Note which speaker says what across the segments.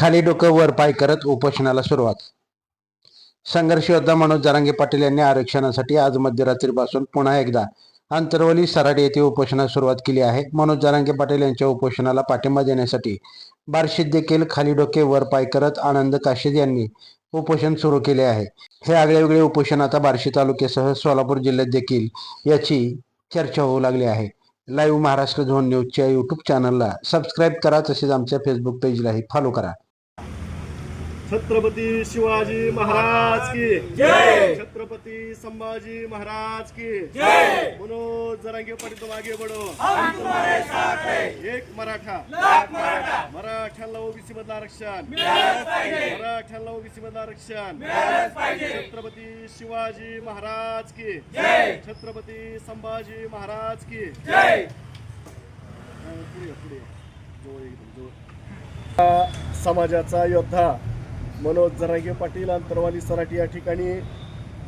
Speaker 1: खाली डोकं वर पाय करत उपोषणाला सुरुवात. संघर्ष योद्धा मनोज जरांगे पाटील यांनी आरक्षणासाठी आज मध्यरात्रीपासून पुन्हा एकदा अंतरवली सराड येथे उपोषणास सुरुवात केली आहे. मनोज जरांगे पाटील यांच्या उपोषणाला पाठिंबा देण्यासाठी बार्शीत देखील खाली डोके वर पाय करत आनंद काशीद यांनी उपोषण सुरू केले आहे. हे आगळेवेगळे उपोषण आता बार्शी तालुक्यासह सोलापूर जिल्ह्यात देखील याची चर्चा होऊ लागली आहे. लाईव्ह महाराष्ट्र झोन न्यूजच्या यूट्यूब चॅनलला सबस्क्राईब करा तसेच आमच्या फेसबुक पेजलाही फॉलो करा.
Speaker 2: छत्रपती शिवाजी महाराज की. जय! छत्रपती संभाजी महाराज की. जय! मनोज जरांगे पाटील तुम आगे है एक मराठा. मराठ्याला ओबीसी मधलं आरक्षण. मराठ्याला ओबीसी मधलं आरक्षण. छत्रपती शिवाजी महाराज की. जय! छत्रपती संभाजी महाराज की. जय! पुढे पुढे. जवळ एकदम जवळ. समाजाचा योद्धा. मनोज जरागे पाटील अंतरवाली सराटी या ठिकाणी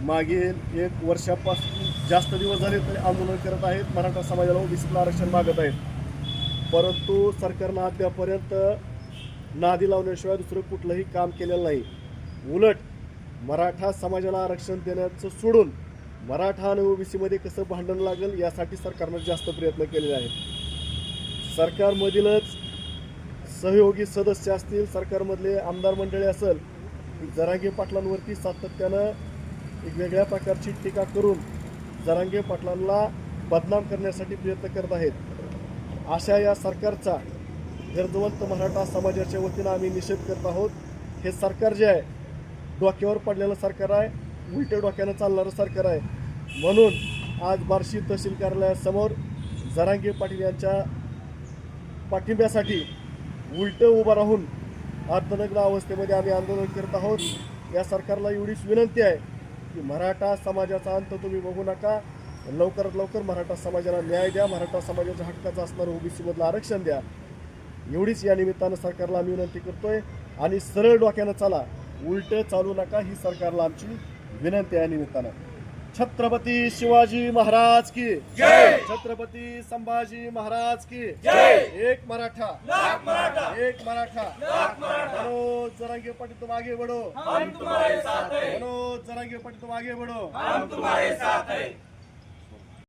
Speaker 2: मागील एक वर्षापासून जास्त दिवस झाले तरी आंदोलन करत आहेत. मराठा समाजाला ओबीसीला आरक्षण मागत आहेत. परंतु सरकारनं अद्यापर्यंत नादी लावण्याशिवाय दुसरं कुठलंही काम केलेलं नाही. उलट मराठा समाजाला आरक्षण देण्याचं सोडून मराठा आणि ओबीसीमध्ये कसं भांडण लागेल यासाठी सरकारनं जास्त प्रयत्न केलेले आहेत. सरकारमधीलच सहयोगी सदस्य असतील सरकारमधले आमदार मंडळी असेल जरांगे पाटलांवरती सातत्यानं एक वेगळ्या प्रकारची टीका करून जरांगे पाटलांना बदनाम करण्यासाठी प्रयत्न करत आहेत. अशा या सरकारचा गर्दवंत मराठा समाजाच्या वतीनं आम्ही निषेध करत आहोत. हे सरकार जे आहे डोक्यावर पडलेलं सरकार आहे उलट्या डोक्यानं चालणारं सरकार आहे. म्हणून आज बार्शी तहसील कार्यालयासमोर जरांगे पाटील यांच्या पाठिंब्यासाठी उलट उभं राहून अर्धनग्न अवस्थेमध्ये आम्ही आंदोलन करत आहोत. या सरकारला एवढीच विनंती आहे की मराठा समाजाचा अंत तुम्ही बघू नका. लवकरात लवकर मराठा समाजाला न्याय द्या मराठा समाजाच्या हक्काचं असणारं ओबीसीमधलं आरक्षण द्या. एवढीच या निमित्तानं सरकारला आम्ही विनंती करतोय आणि सरळ डोक्यानं चाला. उलट चालू नका ही सरकारला आमची विनंती आहे निमित्तानं. छत्रपती शिवाजी महाराज की. जय! छत्रपती संभाजी महाराज की. जय! एक मराठा. एक मराठा. मनोज जरांगे पाटील तुम आगे बढ़ो हम तुम्हारे साथ हैं. मनोज जरांगे पाटील तुम आगे बढ़ो